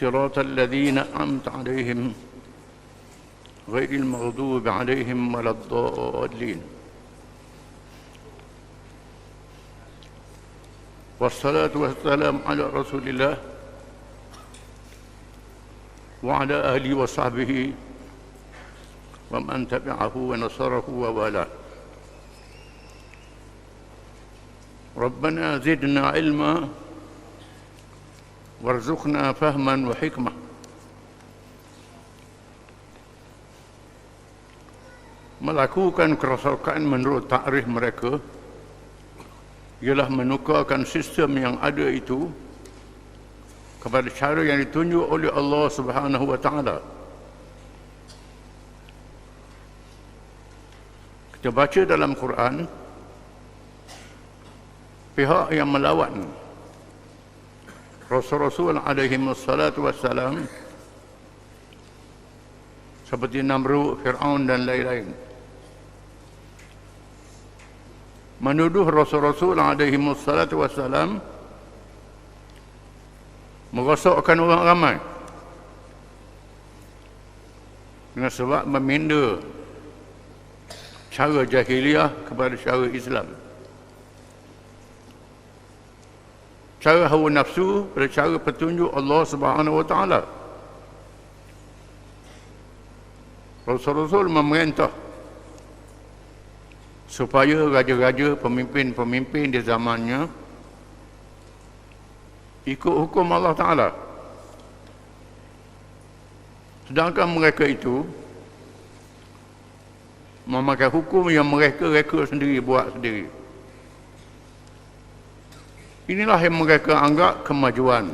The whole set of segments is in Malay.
صراط الذين أنعمت عليهم غير المغضوب عليهم ولا الضالين. والصلاة والسلام على رسول الله وعلى آله وصحبه ومن تبعه ونصره ووالاه. ربنا زدنا علما وارزقنا فهما وحكمة melakukan kerosakan menurut takrif mereka ialah menukarkan sistem yang ada itu kepada cara yang ditunjuk oleh Allah Subhanahu wa taala. Kita baca dalam Quran pihak yang melawan Rasul-Rasul alaihi wassalatu wassalam seperti Namrud, Fir'aun dan lain-lain. Menuduh Rasul-Rasul alaihi wassalatu wassalam merosakkan orang ramai. Dengan sebab meminda cara jahiliah kepada cara Islam cara hawa nafsu pada cara petunjuk Allah Subhanahu wa taala. Rasul-rasul memerintah supaya raja-raja, pemimpin-pemimpin di zamannya ikut hukum Allah Taala. Sedangkan mereka itu memakai hukum yang mereka reka sendiri buat sendiri. Inilah yang mereka anggap kemajuan,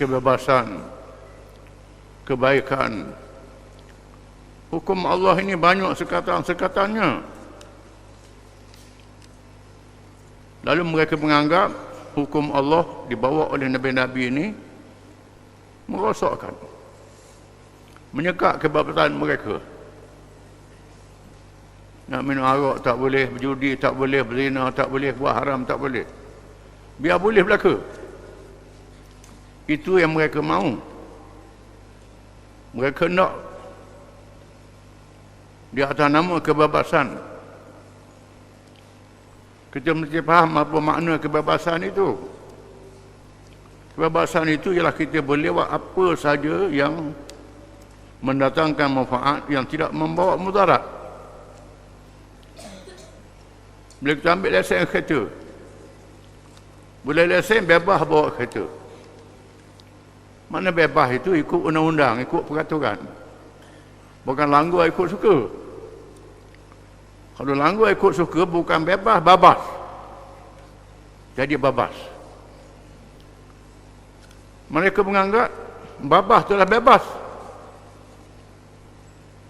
kebebasan, kebaikan. Hukum Allah ini banyak sekatan-sekatannya. Lalu mereka menganggap hukum Allah dibawa oleh Nabi-Nabi ini merosakkan, menyekat kebebasan mereka. Nak minum arak tak boleh, berjudi tak boleh, berzina tak boleh, buat haram tak boleh. Biar boleh belaka. Itu yang mereka mahu. Mereka nak di atas nama kebebasan. Kita mesti faham apa makna kebebasan itu. Kebebasan itu ialah kita boleh buat apa saja yang mendatangkan manfaat yang tidak membawa mudarat. Bila kita ambil lesen kereta. Boleh lesen bebas bawa kereta. Mana bebas itu? Ikut undang-undang, ikut peraturan. Bukan langgar ikut suka. Kalau langgar ikut suka bukan bebas, babas. Jadi babas. Mereka menganggap babas telah bebas.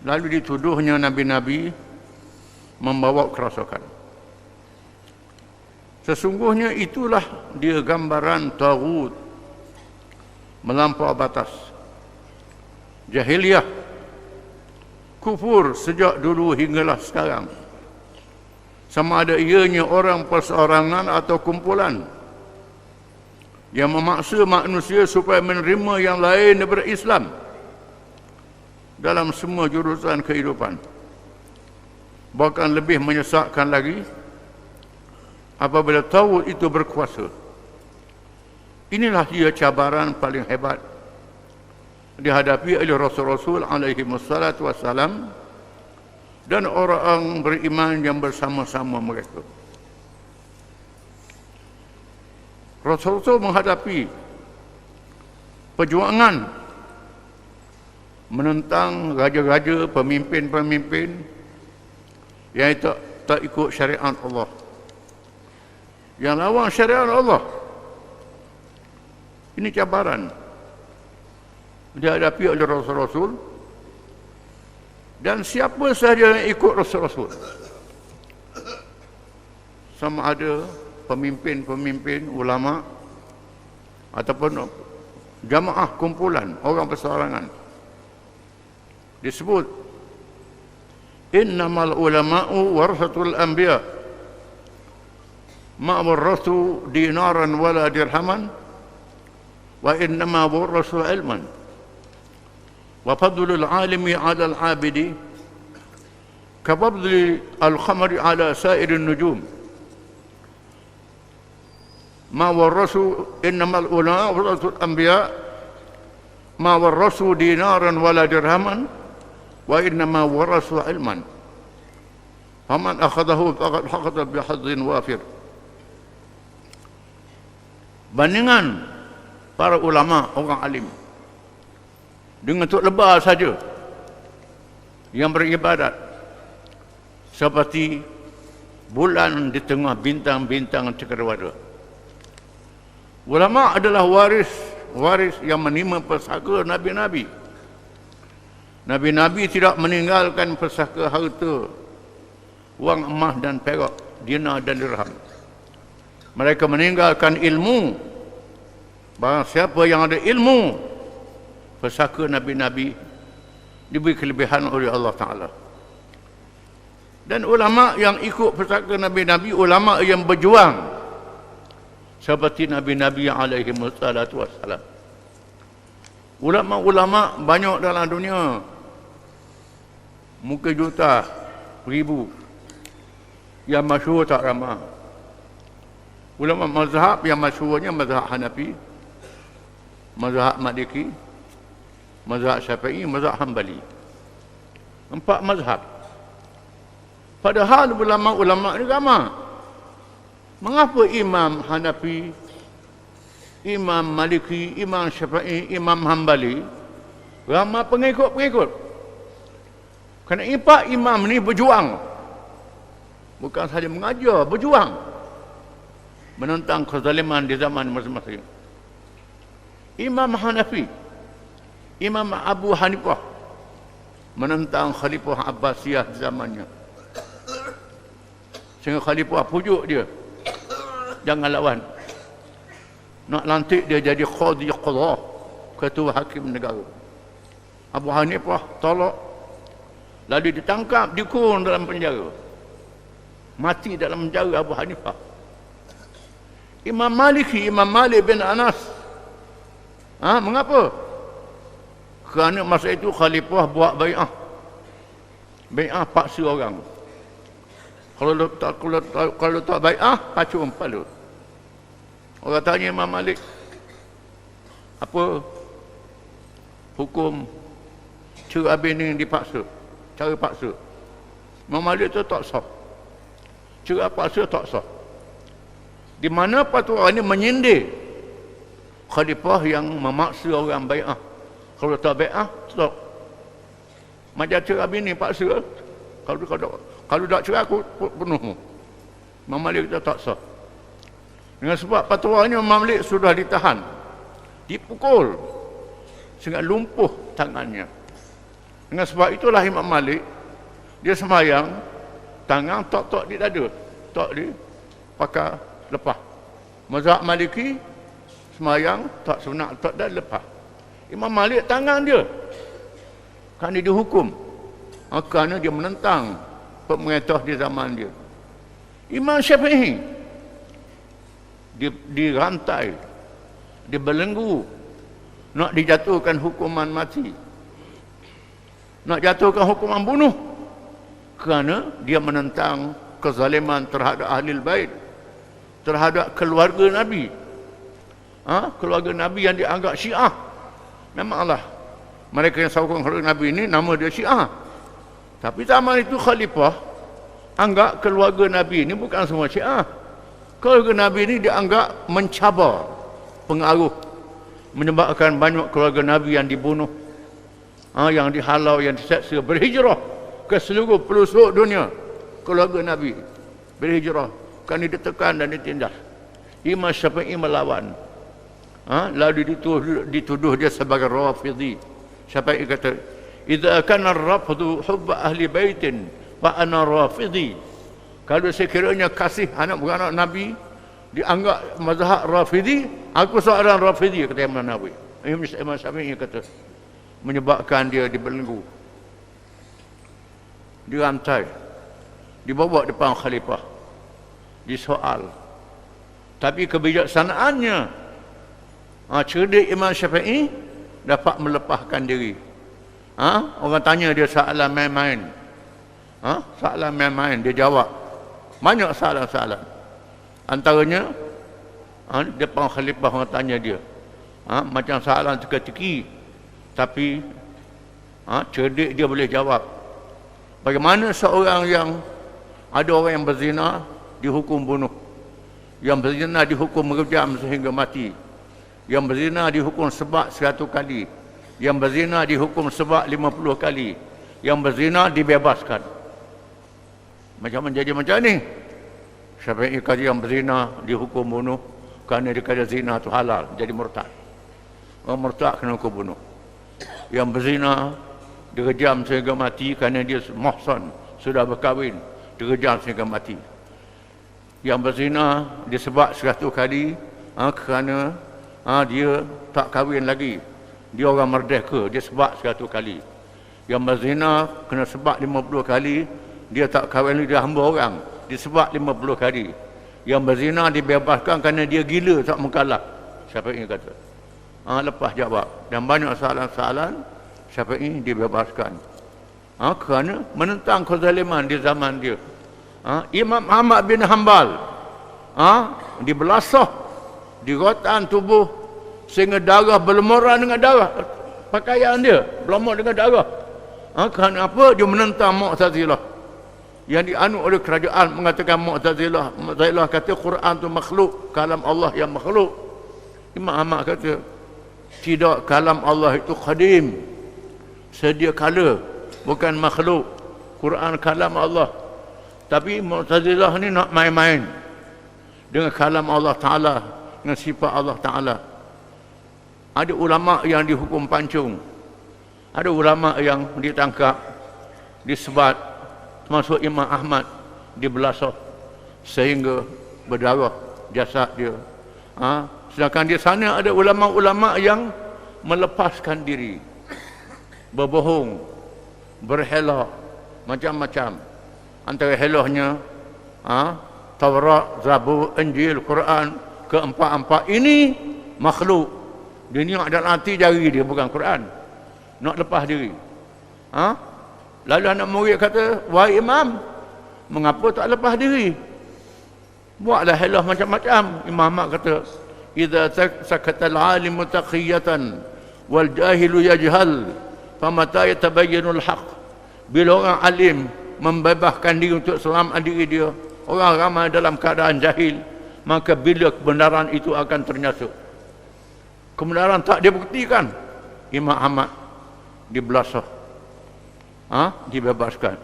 Lalu dituduhnya Nabi-Nabi membawa kerosakan Sesungguhnya itulah dia gambaran tagut melampau batas. Jahiliyah kufur sejak dulu hinggalah sekarang. Sama ada ianya orang perseorangan atau kumpulan yang memaksa manusia supaya menerima yang lain daripada Islam dalam semua jurusan kehidupan. Bahkan lebih menyesakkan lagi, apabila tauhid itu berkuasa. Inilah dia cabaran paling hebat dihadapi oleh Rasul-Rasul alaihi wassalatu wassalam dan orang beriman yang bersama-sama mereka. Rasul-Rasul menghadapi perjuangan menentang raja-raja, pemimpin-pemimpin yang tak, tak ikut syariat Allah yang lawan syariat Allah. Ini cabaran. dihadapi oleh Rasul-Rasul dan siapa sahaja yang ikut Rasul-Rasul sama ada pemimpin-pemimpin ulama ataupun jamaah kumpulan orang persorangan disebut innamal ulama'u warasatul anbiya ما ورثوا دينارا ولا درهما وإنما ورثوا علما. وفضل العالم على العابد كفضل الخمر على سائر النجوم. ما ورثوا إنما الأولى ورثوا الأنبياء. ما ورثوا دينارا ولا درهما وإنما ورثوا علما. فمن أخذه فقد حقد بحظ وافر. Bandingan para ulama orang alim. Dengan tok lebar saja yang beribadat. Seperti bulan di tengah bintang-bintang cakrawala. Ulama adalah waris waris yang menerima pesaka nabi-nabi. Nabi-Nabi tidak meninggalkan pesaka harta, wang emas dan perak, dinar dan dirham. Mereka meninggalkan ilmu. Barang siapa yang ada ilmu, pesaka Nabi-Nabi diberi kelebihan oleh Allah Ta'ala. Dan ulama yang ikut pesaka Nabi-Nabi, ulama yang berjuang. Seperti Nabi-Nabi alaihi wassalam. Ulama-ulama banyak dalam dunia muka juta ribu yang masyhur tak ramah ulama mazhab yang masyhurnya mazhab Hanafi mazhab Maliki mazhab Syafi'i mazhab Hambali empat mazhab padahal ulama-ulama ni ramah mengapa imam Hanafi imam Maliki imam Syafi'i imam Hambali ramah pengikut-pengikut kerana empat imam ni berjuang. Bukan sahaja mengajar, berjuang. Menentang kezaliman di zaman masing-masing. Imam Hanafi. Imam Abu Hanifah. Menentang Khalifah Abbasiyah di zamannya. Sehingga Khalifah pujuk dia. Jangan lawan. Nak lantik dia jadi Qadhi Qadah. Ketua Hakim Negara. Abu Hanifah tolak Lalu ditangkap, dikurung dalam penjara. Mati dalam penjara Abu Hanifah. Imam Maliki, Imam Malik bin Anas. Ha, mengapa? Kerana masa itu khalifah buat bay'ah. Bay'ah paksa orang. Kalau tak kalau, kalau tak bay'ah, pacung kepala. Orang tanya Imam Malik. Apa hukum cerabin ini dipaksa? cara paksa memalik itu tak sah cara paksa tak sah di mana fatwa ini menyindir? Khalifah yang memaksa orang bai'ah kalau tak bai'ah stop. Macam cara bini paksa kalau kalau kalau tak cerai aku penuh. Memalik itu tak sah. Dengan sebab fatwa ini memalik sudah ditahan. Dipukul. Sehingga lumpuh tangannya. Dengan sebab itulah Imam Malik dia semayang tangan tok-tok di dada. Tok di pakai lepas. Mazhab Maliki semayang tak sebenar tok dan lepas. Imam Malik tangan dia. Kerana dia hukum. Ha, kerana dia menentang pemerintah di zaman dia. Imam Syafi'i di, dirantai, dibelenggu, nak dijatuhkan hukuman mati nak jatuhkan hukuman bunuh kerana dia menentang kezaliman terhadap ahli bait terhadap keluarga nabi. Ha? keluarga nabi yang dianggap syiah. Memanglah mereka yang sokong keluarga nabi ini nama dia syiah. Tapi zaman itu khalifah anggap keluarga nabi ini bukan semua syiah. Keluarga nabi ini dianggap mencabar pengaruh menyebabkan banyak keluarga nabi yang dibunuh ha, yang dihalau, yang diseksa berhijrah ke seluruh pelosok dunia. Keluarga Nabi berhijrah kan ditekan dan ditindas. Imam Syafi'i melawan ha? lalu dituduh, dituduh dia sebagai rafidhi. Yang kata idza kana ar-rafdu hubb ahli baitin fa ana rafidhi. Kalau sekiranya kasih anak beranak nabi dianggap mazhab rafidhi aku seorang rafidhi kata Imam Nawawi. Imam Syafi'i kata menyebabkan dia dibelenggu. Dirantai. Dibawa depan khalifah disoal tapi kebijaksanaannya ha, cerdik Imam Syafi'i dapat melepaskan diri. Ha? orang tanya dia soalan main-main. Ha? soalan main-main dia jawab. Banyak soalan-soalan. Antaranya ha, depan khalifah orang tanya dia. Ha? macam soalan teka-teki. Tapi ha, cerdik dia boleh jawab. Bagaimana seorang yang ada orang yang berzina dihukum bunuh. Yang berzina dihukum merejam sehingga mati. Yang berzina dihukum sebab seratus kali. Yang berzina dihukum sebab lima puluh kali. Yang berzina dibebaskan. Macam menjadi macam ni. Yang kata yang berzina dihukum bunuh kerana dia kata zina itu halal jadi murtad. Orang murtad kena hukum bunuh. Yang berzina direjam sehingga mati kerana dia muhsan sudah berkahwin terjam sehingga mati yang berzina disebab seratus kali ha, kerana ha, dia tak kahwin lagi. Dia orang merdeka dia sebab seratus kali. Yang berzina kena sebab lima puluh kali dia tak kahwin lagi dia hamba orang. Disebab lima puluh kali. Yang berzina dibebaskan kerana dia gila tak mengkalak siapa ini kata? Ha, lepas jawab. Dan banyak soalan-soalan siapa ini dibebaskan? Ha, kerana menentang kezaliman di zaman dia. Ha, Imam Ahmad bin Hanbal ha, dibelasah di rotan tubuh sehingga darah berlemuran dengan darah pakaian dia berlemur dengan darah. Ha, kerana apa? Dia menentang Mu'tazilah. Yang dianu oleh kerajaan mengatakan Mu'tazilah. Mu'tazilah kata Quran tu makhluk, kalam Allah yang makhluk. Imam Ahmad kata tidak kalam Allah itu qadim. Sedia kala bukan makhluk Quran kalam Allah tapi Mu'tazilah ni nak main-main. Dengan kalam Allah Ta'ala dengan sifat Allah Ta'ala. Ada ulama yang dihukum pancung. Ada ulama yang ditangkap disebat. Termasuk Imam Ahmad di belasah sehingga berdarah jasad dia. Ha? sedangkan di sana ada ulama-ulama yang melepaskan diri. Berbohong berhelak macam-macam antara helahnya ha, Taurat, Zabur, Injil, Quran keempat-empat. Ini makhluk. Dia ni ada nanti jari dia bukan Quran. Nak lepas diri. Ha? lalu anak murid kata wahai imam mengapa tak lepas diri? Buatlah helah macam-macam. Imam mak kata idza sakatal alim taqiyatan wal jahilu yajhal famata yatabayyanul haqq. Bila orang alim membebaskan diri untuk selamat diri dia. Orang ramai dalam keadaan jahil maka bila kebenaran itu akan ternyata. Kebenaran tak dibuktikan. Imam Ahmad dibelasah. Ha? dibebaskan.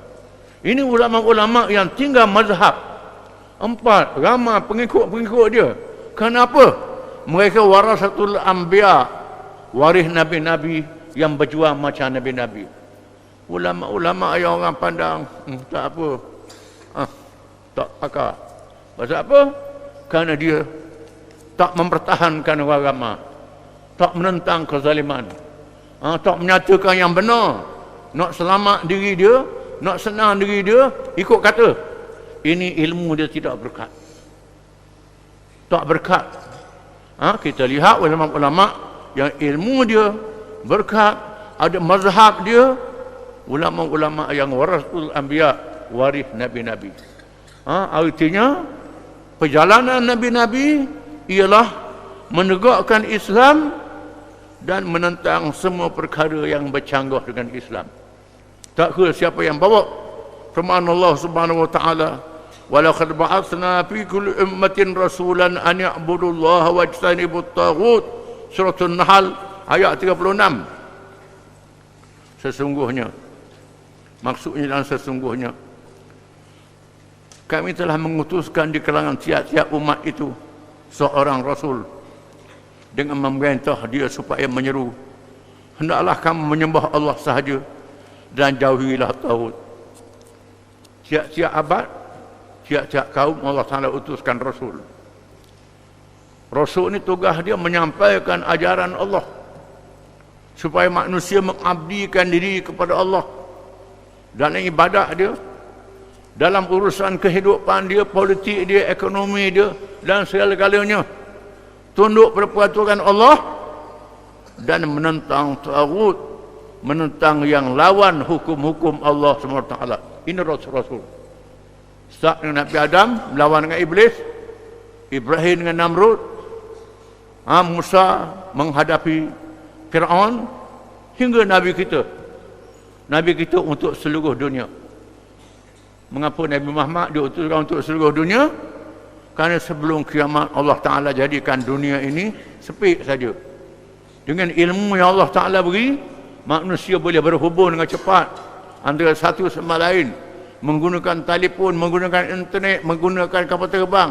Ini ulama-ulama yang tinggal mazhab. Empat ramai pengikut-pengikut dia. Kenapa? Mereka warasatul anbiya waris nabi-nabi yang berjuang macam nabi-nabi ulama-ulama yang orang pandang hmm, tak apa. Ah, tak pakar. Pasal apa? Kerana dia tak mempertahankan agama. Tak menentang kezaliman. Ah, tak menyatakan yang benar. Nak selamat diri dia nak senang diri dia ikut kata ini ilmu dia tidak berkat. Tak berkat. Ha, kita lihat ulama-ulama yang ilmu dia berkat ada mazhab dia ulama-ulama yang warasul anbiya waris nabi-nabi. Ha, artinya perjalanan nabi-nabi ialah menegakkan Islam dan menentang semua perkara yang bercanggah dengan Islam. Tak kira siapa yang bawa? Firman Allah Subhanahu wa taala. Walaqad ba'athna fi kulli ummatin rasulan an ya'budu Allah wa yajtanibu at-taghut surah an-nahl ayat 36 sesungguhnya Maksudnya dan sesungguhnya kami telah mengutuskan di kalangan tiap-tiap umat itu seorang rasul dengan memerintah dia supaya menyeru. Hendaklah kamu menyembah Allah sahaja dan jauhilah tauhid tiap-tiap abad tiap-tiap kaum Allah Taala utuskan rasul. Rasul ini tugas dia menyampaikan ajaran Allah supaya manusia mengabdikan diri kepada Allah dan ibadat dia. Dalam urusan kehidupan dia, politik dia, ekonomi dia dan segala-galanya. Tunduk pada peraturan Allah dan menentang tawud menentang yang lawan hukum-hukum Allah SWT ini Rasul-Rasul. Start dengan Nabi Adam melawan dengan Iblis Ibrahim dengan Namrud ha, Musa menghadapi Fir'aun hingga Nabi kita Nabi kita untuk seluruh dunia Mengapa Nabi Muhammad diutuskan untuk seluruh dunia? Kerana sebelum kiamat Allah Ta'ala jadikan dunia ini sepik saja. Dengan ilmu yang Allah Ta'ala beri, manusia boleh berhubung dengan cepat antara satu sama lain. Menggunakan telefon, menggunakan internet, menggunakan kapal terbang.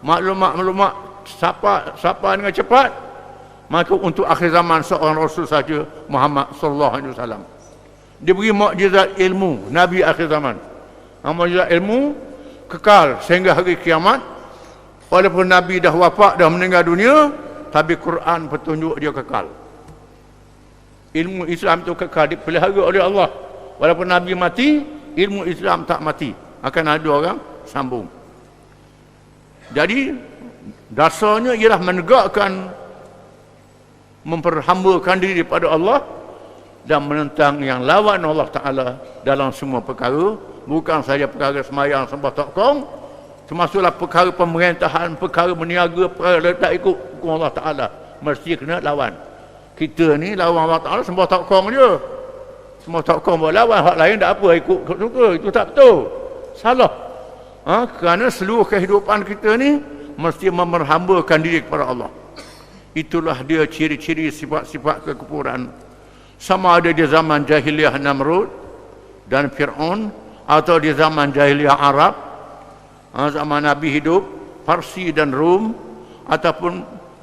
Maklumat-maklumat sapa, sapa dengan cepat. Maka untuk akhir zaman seorang Rasul saja Muhammad sallallahu alaihi wasallam. Dia beri mukjizat ilmu Nabi akhir zaman. Amal ilmu kekal sehingga hari kiamat walaupun Nabi dah wafat dah meninggal dunia tapi Quran petunjuk dia kekal. Ilmu Islam itu kekal dipelihara oleh Allah. Walaupun Nabi mati ilmu Islam tak mati. Akan ada orang sambung. Jadi dasarnya ialah menegakkan memperhambakan diri pada Allah dan menentang yang lawan Allah Ta'ala dalam semua perkara. Bukan saja perkara semayang sembah tokong termasuklah perkara pemerintahan perkara meniaga perkara tak ikut hukum Allah Ta'ala. Mesti kena lawan. Kita ni lawan Allah Ta'ala sembah tokong je. Sembah tokong buat lawan. Hak lain tak apa ikut suka. Itu tak betul. Salah. Ha? kerana seluruh kehidupan kita ni mesti memerhambakan diri kepada Allah. Itulah dia ciri-ciri sifat-sifat kekufuran sama ada di zaman jahiliah Namrud dan Fir'aun atau di zaman jahiliah Arab ha, zaman Nabi hidup Parsi dan Rum ataupun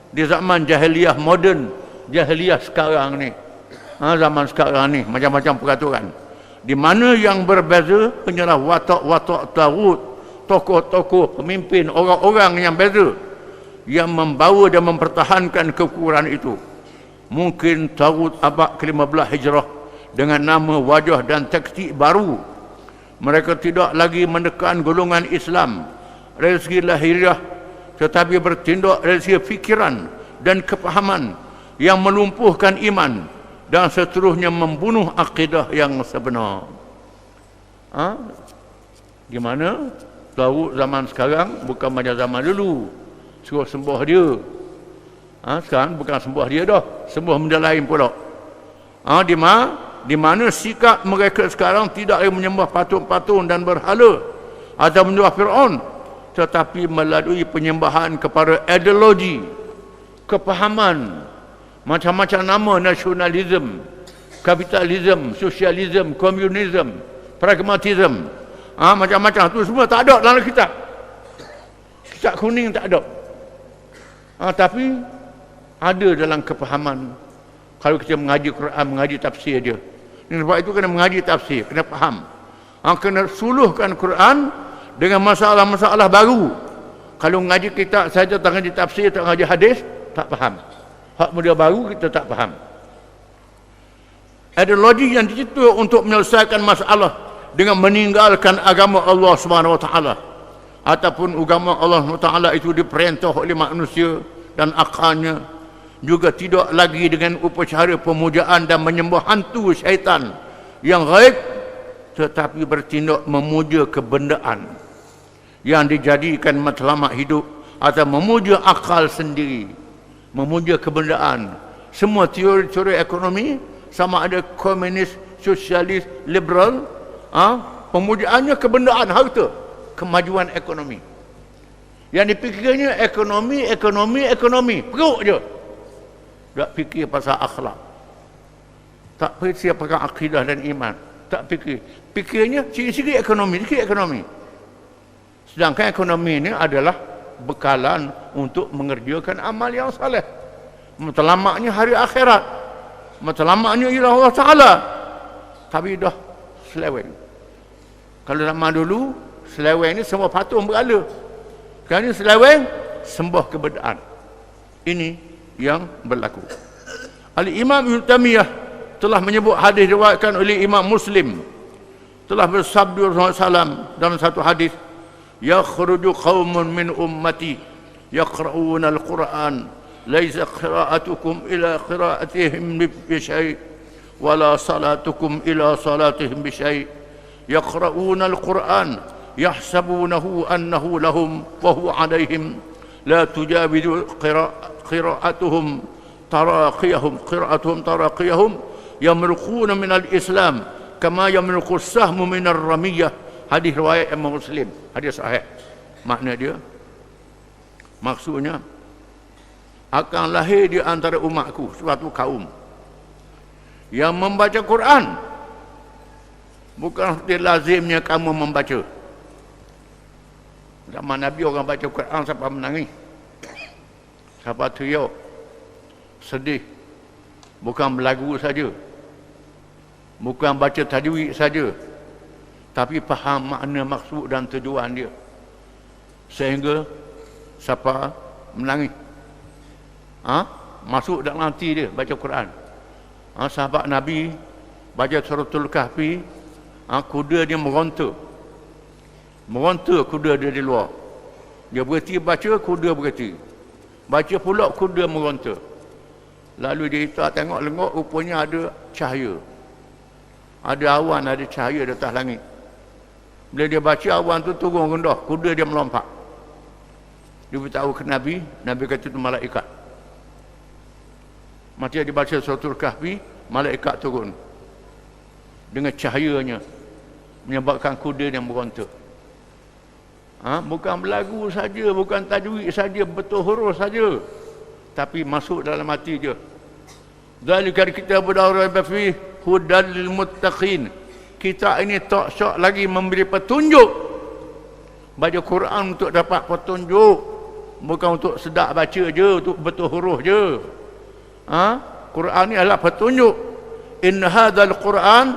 di zaman jahiliah moden jahiliah sekarang ni. Ha, zaman sekarang ni macam-macam peraturan. Di mana yang berbeza hanyalah watak-watak tawud tokoh-tokoh pemimpin orang-orang yang beza yang membawa dan mempertahankan kekurangan itu mungkin tawud abad ke-15 hijrah dengan nama wajah dan taktik baru mereka tidak lagi menekan golongan Islam segi lahiriah tetapi bertindak segi fikiran dan kepahaman yang melumpuhkan iman dan seterusnya membunuh akidah yang sebenar. Ha? Gimana? Tahu zaman sekarang bukan macam zaman dulu. Suruh sembah dia. Ha? Sekarang bukan sembah dia dah. Sembah benda lain pula. Ha? Di mana? di mana sikap mereka sekarang tidak lagi menyembah patung-patung dan berhala atau menyembah Fir'aun tetapi melalui penyembahan kepada ideologi kepahaman macam-macam nama nasionalisme kapitalisme sosialisme komunisme pragmatisme ha, macam-macam tu semua tak ada dalam kitab kitab kuning tak ada ha, tapi ada dalam kepahaman kalau kita mengaji Quran, mengaji tafsir dia sebab itu kena mengaji tafsir, kena faham. Ha, kena suluhkan Quran dengan masalah-masalah baru. Kalau mengaji kitab saja tak mengaji tafsir, tak mengaji hadis, tak faham. Hak muda baru kita tak faham. Ideologi yang dicipta untuk menyelesaikan masalah dengan meninggalkan agama Allah Subhanahu Wa Taala ataupun agama Allah Subhanahu Wa Taala itu diperintah oleh manusia dan akalnya juga tidak lagi dengan upacara pemujaan dan menyembah hantu syaitan yang gaib tetapi bertindak memuja kebendaan yang dijadikan matlamat hidup atau memuja akal sendiri memuja kebendaan semua teori-teori ekonomi sama ada komunis, sosialis, liberal ha? pemujaannya kebendaan harta kemajuan ekonomi yang dipikirnya ekonomi, ekonomi, ekonomi perut je tak fikir pasal akhlak tak fikir pasal akidah dan iman tak fikir fikirnya sikit-sikit ekonomi sikit ekonomi sedangkan ekonomi ini adalah bekalan untuk mengerjakan amal yang saleh Matlamaknya hari akhirat. Matlamaknya ialah Allah Ta'ala. Tapi dah seleweng. Kalau zaman dulu, seleweng ni semua patung berala. Sekarang ni seleweng, sembah kebedaan. Ini yang berlaku. Al-Imam Ibn Tamiyah telah menyebut hadis diriwayatkan oleh Imam Muslim. Telah bersabda Rasulullah dalam satu hadis yakhruju qaumun min ummati yaqra'una al-Quran laysa qira'atukum ila qira'atihim bi syai' wala salatukum ila salatihim bi syai' yaqra'una al-Quran yahsabunahu annahu lahum wa huwa 'alayhim. La tujawizu qira'atuhum taraqiyahum qira'atuhum taraqiyahum yamruquna min al-islam kama yamruqu sahmu min ar-ramiyah hadis riwayat Imam Muslim. Hadis sahih. Makna dia maksudnya akan lahir di antara umatku suatu kaum yang membaca Quran. Bukan seperti lazimnya kamu membaca. Zaman Nabi orang baca Quran sampai menangis sampai teriak sedih. Bukan berlagu saja. Bukan baca tajwid saja. Tapi faham makna maksud dan tujuan dia. Sehingga siapa menangis. Ha? masuk dalam hati dia baca Quran. Ha? sahabat Nabi baca suratul kahfi ha? kuda dia meronta. Meronta kuda dia di luar. Dia berhenti baca kuda berhenti baca pula kuda meronta Lalu dia tak tengok lengok rupanya ada cahaya. Ada awan, ada cahaya di atas langit. Bila dia baca awan tu turun rendah, kuda dia melompat. Dia beritahu ke Nabi, Nabi kata itu malaikat. Mati dia baca suratul kahfi, malaikat turun. Dengan cahayanya. Menyebabkan kuda yang berontak. Ha? Bukan berlagu saja, bukan tajwid saja, betul huruf saja tapi masuk dalam hati dia Zalika kita berdaurah fi hudal lil muttaqin. Kita ini tak sok lagi memberi petunjuk. Baca Quran untuk dapat petunjuk. Bukan untuk sedap baca je, untuk betul huruf je. Ha? Quran ni adalah petunjuk. In hadzal Quran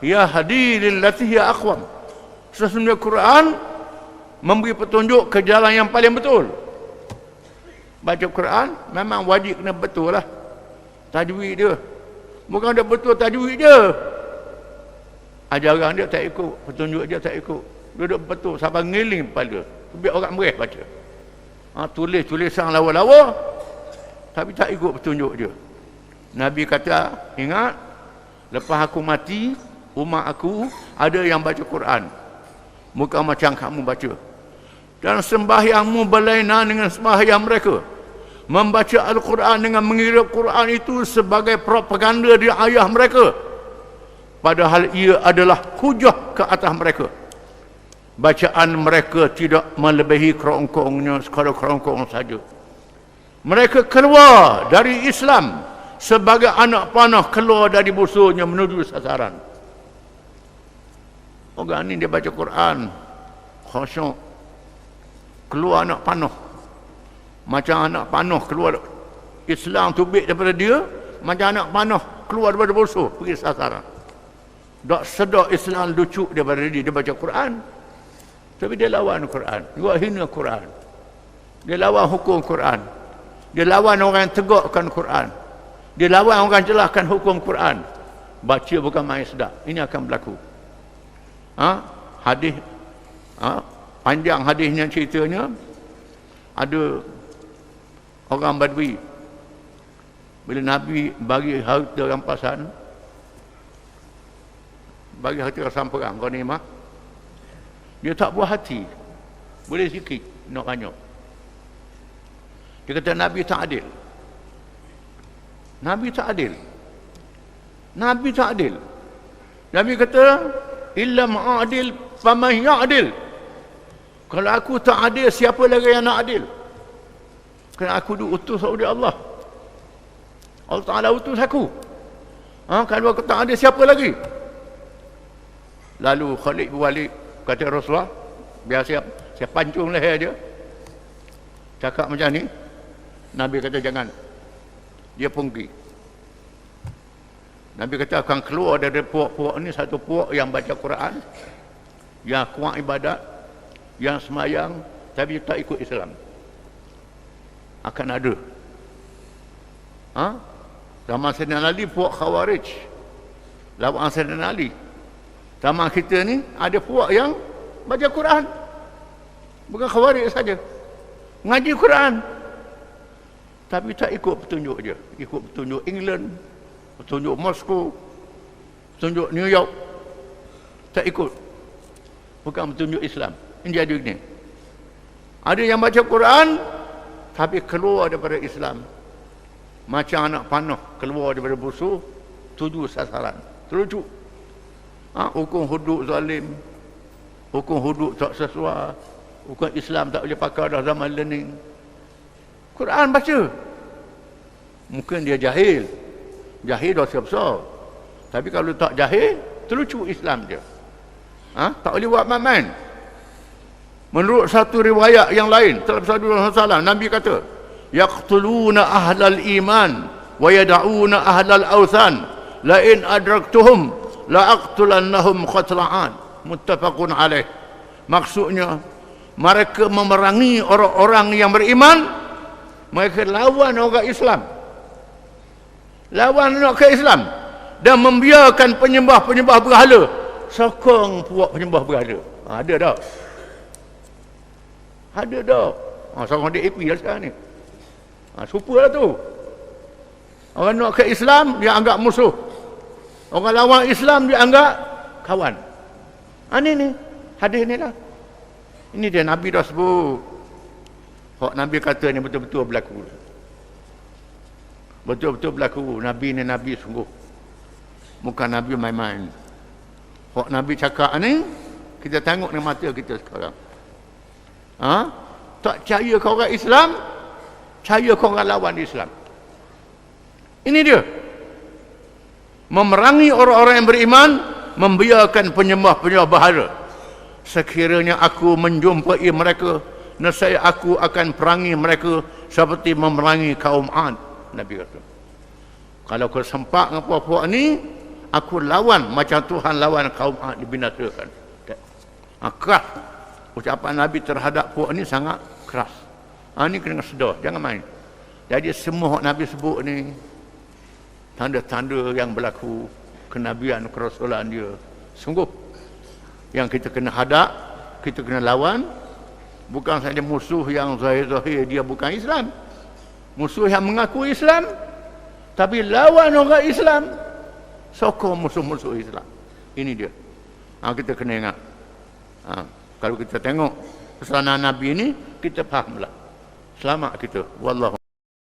yahdi lillati hiya aqwam. Sesungguhnya Quran memberi petunjuk ke jalan yang paling betul. Baca Quran memang wajib kena betul lah. Tajwid dia. Bukan dia betul tajwid dia. Ajaran dia tak ikut petunjuk dia tak ikut. Duduk betul sampai ngiling pada biar orang mereh baca. Ha, tulis tulisan lawa-lawa. Tapi tak ikut petunjuk dia. Nabi kata ingat lepas aku mati umat aku ada yang baca Quran. Bukan macam kamu baca dan sembahyangmu berlainan dengan sembahyang mereka. Membaca Al-Quran dengan mengira Quran itu sebagai propaganda di ayah mereka. Padahal ia adalah hujah ke atas mereka. Bacaan mereka tidak melebihi kerongkongnya sekadar kerongkong saja. Mereka keluar dari Islam sebagai anak panah keluar dari busurnya menuju sasaran. Orang ini dia baca Quran khusyuk keluar anak panah macam anak panah keluar. Islam tu baik daripada dia macam anak panah keluar daripada musuh pergi sasaran. Tak sedar Islam lucu daripada dia dia baca Quran. Tapi dia lawan Quran. Dia hina Quran. Dia lawan hukum Quran. Dia lawan orang yang tegakkan Quran. Dia lawan orang yang jelaskan hukum Quran. Baca bukan main sedap. Ini akan berlaku. Ha? hadis. Ha? Panjang hadisnya ceritanya ada orang badui. Bila Nabi bagi harta rampasan bagi harta rampasan perang ghanimah dia tak buat hati. Boleh sikit nak kanyok dia kata Nabi tak adil. Nabi tak adil. Nabi tak adil. Nabi kata illa ma'adil faman ya'adil kalau aku tak adil, siapa lagi yang nak adil? Kerana aku diutus oleh Allah. Allah Ta'ala utus aku. Ha, kalau aku tak adil, siapa lagi? Lalu Khalid bin Walid kata Rasulullah, biar siap, siap pancung leher dia. Cakap macam ni. Nabi kata jangan. Dia pergi. Nabi kata akan keluar dari puak-puak ini satu puak yang baca Quran, yang kuat ibadat, yang semayang, tapi tak ikut Islam. Akan ada. Ha? Zaman Sayyidina Ali puak Khawarij. Lawan Sayyidina Ali. Zaman kita ni ada puak yang baca Quran. Bukan Khawarij saja. Ngaji Quran. Tapi tak ikut petunjuk je. Ikut petunjuk England, petunjuk Moskow, petunjuk New York. Tak ikut. Bukan petunjuk Islam. Ini jadi ini. Ada yang baca Quran, tapi keluar daripada Islam. Macam anak panah keluar daripada busu, tuju sasaran. Terujuk. Ha, hukum hudud zalim. Hukum hudud tak sesuai. Hukum Islam tak boleh pakai dah zaman learning. Quran baca. Mungkin dia jahil. Jahil dosa besar. Tapi kalau tak jahil, terlucu Islam dia. Ha? Tak boleh buat main-main. Menurut satu riwayat yang lain, dalam satu salah, Nabi kata, yaqtuluna ahlal iman wa yad'una ahlal awthan. La in adraktuhum la aqtulannahum qatla'an muttafaqun alaih. Maksudnya mereka memerangi orang-orang yang beriman mereka lawan orang Islam. Lawan orang Islam dan membiarkan penyembah-penyembah berhala. Sokong puak penyembah berhala. Ha, ada tak ada tak ha, sokong DAP lah sekarang ni. Ha, super lah tu. Orang nak ke Islam dia anggap musuh. Orang lawan Islam dia anggap kawan. Ha, ni ni. Hadis ni lah. Ini dia Nabi dah sebut. Hak Nabi kata ni betul-betul berlaku. Betul-betul berlaku. Nabi ni Nabi sungguh. Bukan Nabi main-main. Hak Nabi cakap ni kita tengok dengan mata kita sekarang ha? tak percaya kau orang Islam percaya kau orang lawan Islam. Ini dia. Memerangi orang-orang yang beriman membiarkan penyembah-penyembah bahara. Sekiranya aku menjumpai mereka nescaya aku akan perangi mereka seperti memerangi kaum Ad Nabi kata. Kalau kau sempat dengan puak-puak ni aku lawan macam Tuhan lawan kaum Ad dibinasakan keras ucapan Nabi terhadap puak ni sangat keras. Ha, ni kena sedar jangan main. Jadi semua Nabi sebut ni tanda-tanda yang berlaku kenabian kerasulan dia sungguh. Yang kita kena hadap kita kena lawan bukan saja musuh yang zahir-zahir dia bukan Islam. Musuh yang mengaku Islam tapi lawan orang Islam. Sokong musuh-musuh Islam. Ini dia. Ha, kita kena ingat. Ha, kalau kita tengok kesalahan Nabi ini kita fahamlah. Selamat kita. Wallahu